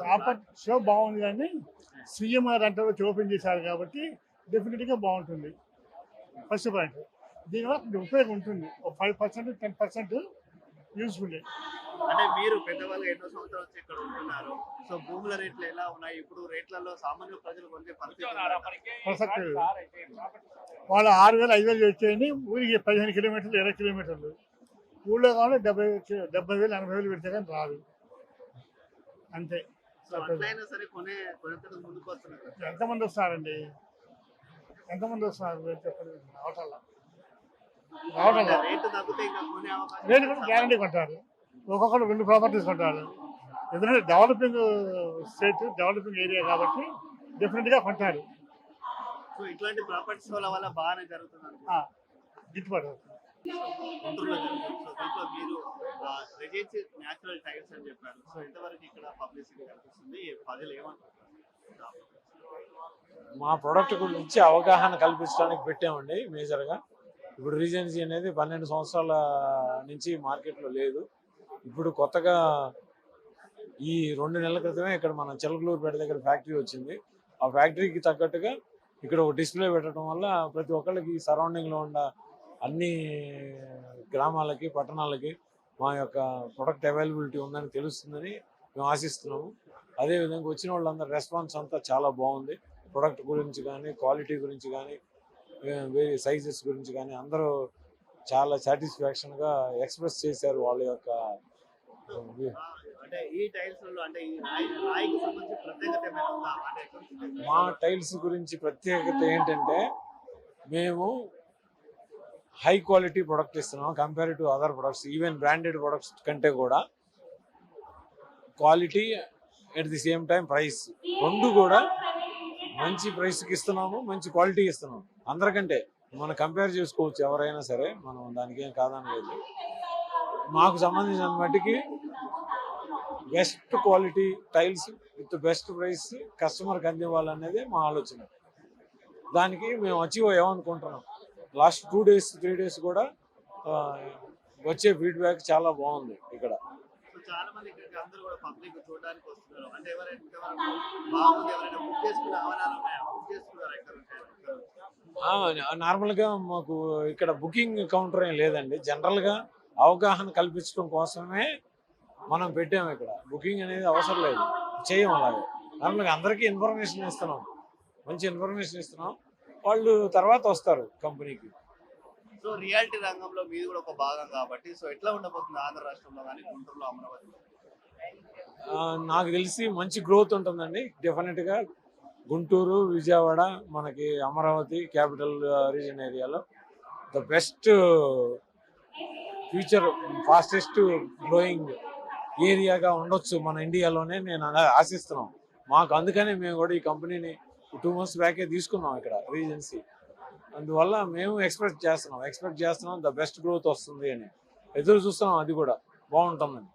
Property show? బాగుంది కానీ CM గారు అంటే ఓపెన్ చేశారు కాబట్టి డెఫినెట్గా బాగుంటుంది. ఫస్ట్ పాయింట్ దీనివల్ల కొంచెం ఉపయోగం ఉంటుంది. ఒక five percent ten percent useful అంటే మీరు పెద్దవాళ్ళు ఎన్నో సంవత్సరాల నుంచి ఇక్కడ ఉంటున్నారు. సో భూముల రేట్లు ఎలా ఉన్నాయి? ఇప్పుడు రేట్లలో సామాన్య ప్రజలు కొనే పరిస్థితి. వాళ్ళు ఆరు వేలు ఐదు వేలు వచ్చేయండి ఊరికి పదిహేను కిలోమీటర్లు ఇరవై కిలోమీటర్లు. ఊళ్ళో కావాలి డెబ్బై డెబ్బై వేలు ఎనభై వేలు పెడితే కానీ రాదు. అంతే. ఎంతమంది వస్తారండి? ఎంతమంది వస్తున్నారు చెప్పండి. రేటు కూడా గ్యారంటీ కొంటారు. ఒక్కొక్కరు రెండు ప్రాపర్టీస్ కొంటారు. ఎందుకంటే డెవలపింగ్ స్టేట్ డెవలపింగ్ ఏరియా కాబట్టి డెఫినెట్గా కొంటారు. సో ఇట్లాంటి ప్రాపర్టీస్ వల్ల వల్ల బాగానే జరుగుతుంది గిట్టుబాటు అవుతుంది. గుంటూరులో సో దీంట్లో మీరు న్యాచురల్ టైల్స్ అని చెప్పారు. సో ఇక్కడ పబ్లిసిటీ కనిపిస్తుంది. ప్రజలు మా ప్రోడక్ట్ గురించి అవగాహన కల్పించడానికి పెట్టామండి మేజర్గా ఇప్పుడు రీజెన్సీ అనేది పన్నెండు సంవత్సరాల నుంచి మార్కెట్లో లేదు. ఇప్పుడు కొత్తగా ఈ రెండు నెలల క్రితమే ఇక్కడ మన చిలకలూరుపేట దగ్గర ఫ్యాక్టరీ వచ్చింది. ఆ ఫ్యాక్టరీకి తగ్గట్టుగా ఇక్కడ ఒక డిస్ప్లే పెట్టడం వల్ల ప్రతి ఒక్కళ్ళకి సరౌండింగ్లో ఉన్న అన్ని గ్రామాలకి పట్టణాలకి మా యొక్క ప్రొడక్ట్ అవైలబిలిటీ ఉందని తెలుస్తుందని మేము ఆశిస్తున్నాము. అదేవిధంగా వచ్చిన వాళ్ళందరూ రెస్పాన్స్ అంతా చాలా బాగుంది. ప్రొడక్ట్ గురించి కానీ క్వాలిటీ గురించి కానీ వేరే సైజెస్ గురించి కానీ అందరూ చాలా సాటిస్ఫాక్షన్గా ఎక్స్ప్రెస్ చేశారు వాళ్ళ యొక్క మా టైల్స్ గురించి ప్రత్యేకత ఏంటంటే మేము హై క్వాలిటీ ప్రొడక్ట్ ఇస్తున్నాం compare to other products even branded products కంటే కూడా. Quality at the same time price. రెండు కూడా మంచి ప్రైస్కి ఇస్తున్నాము మంచి క్వాలిటీ ఇస్తున్నాము. అందరికంటే మనం కంపేర్ చేసుకోవచ్చు ఎవరైనా సరే మనం దానికి ఏం కాదని లేదు మాకు సంబంధించిన మట్టికి best quality tiles with best price కస్టమర్కి అందివ్వాలనేది మా ఆలోచన. దానికి మేము achieve అయ్యామనుకుంటున్నాం. Last two days three days కూడా వచ్చే ఫీడ్బ్యాక్ చాలా బాగుంది ఇక్కడ. సో చాలా మంది ఇక్కడికి అందరూ కూడా పబ్లిక్ చూడడానికి వస్తున్నారు. అంటే ఎవరైనా ఇంతవరకు బాగుంది ఎవరైనా బుక్ చేసుకునే ఆవరణాలు ఉన్నాయా? బుక్ చేసుకున్నారా ఇక్కడ నుంచి? ఆ, నార్మల్గా మాకు ఇక్కడ బుకింగ్ కౌంటర్ ఏం లేదండి. జనరల్గా అవగాహన కల్పించడం కోసమే మనం పెట్టాము ఇక్కడ. బుకింగ్ అనేది అవసరం లేదు. చేయం అలాగే. నార్మల్గా అందరికీ ఇన్ఫర్మేషన్ ఇస్తున్నాం. మంచి ఇన్ఫర్మేషన్ ఇస్తున్నాం. వాళ్ళు తర్వాత వస్తారు కంపెనీకి. సో రియాలిటీ రంగంలో మీది కూడా ఒక భాగం కాబట్టి సో ఎట్లా ఉండబోతుంది ఆంధ్ర రాష్ట్రంలో కానీ గుంటూరులో అమరావతిలో? ఆ, నాకు తెలిసి మంచి గ్రోత్ ఉంటుందండి. డెఫినెట్గా గుంటూరు విజయవాడ మనకి అమరావతి క్యాపిటల్ రీజన్ ఏరియాలో the best future fastest growing ఏరియాగా ఉండొచ్చు మన ఇండియాలోనే నేను అలా ఆశిస్తున్నాం. మాకు అందుకనే మేము కూడా ఈ కంపెనీని టూ మంత్స్ బ్యాకే తీసుకున్నాం ఇక్కడ రీజెన్సీ. అందువల్ల మేము ఎక్స్పెక్ట్ చేస్తున్నాం. ఎక్స్పెక్ట్ చేస్తున్నాం ద బెస్ట్ గ్రోత్ వస్తుంది అని. ఎదురు చూస్తున్నాం అది కూడా. బాగుంటుందని